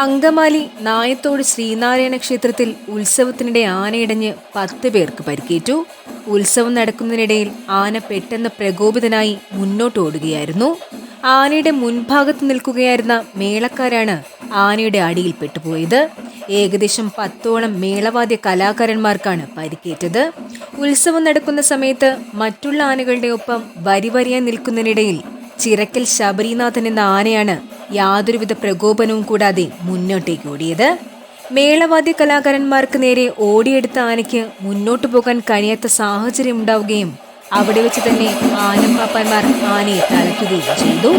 അങ്കമാലി നായത്തോട് ശ്രീനാരായണ ക്ഷേത്രത്തിൽ ഉത്സവത്തിനിടെ ആനയിടഞ്ഞ് പത്ത് പേർക്ക് പരിക്കേറ്റു. ഉത്സവം നടക്കുന്നതിനിടയിൽ ആന പെട്ടെന്ന് പ്രകോപിതനായി മുന്നോട്ട് ഓടുകയായിരുന്നു. ആനയുടെ മുൻഭാഗത്ത് നിൽക്കുകയായിരുന്ന മേളക്കാരാണ് ആനയുടെ അടിയിൽ പെട്ടുപോയത്. ഏകദേശം പത്തോളം മേളവാദ്യ കലാകാരന്മാർക്കാണ് പരിക്കേറ്റത്. ഉത്സവം നടക്കുന്ന സമയത്ത് മറ്റുള്ള ആനകളുടെ ഒപ്പം വരിവരിയാൻ നിൽക്കുന്നതിനിടയിൽ ചിറക്കൽ ശബരിനാഥൻ എന്ന ആനയാണ് യാതൊരുവിധ പ്രകോപനവും കൂടാതെ മുന്നോട്ടേക്ക് ഓടിയത്. മേളവാദ്യ കലാകാരന്മാർക്ക് നേരെ ഓടിയെടുത്ത ആനയ്ക്ക് മുന്നോട്ടു പോകാൻ കഴിയാത്ത സാഹചര്യം ഉണ്ടാവുകയും അവിടെ വെച്ച് തന്നെ ആനപ്പാപ്പാന്മാർ ആനയെ തളയ്ക്കുകയും ചെയ്തു.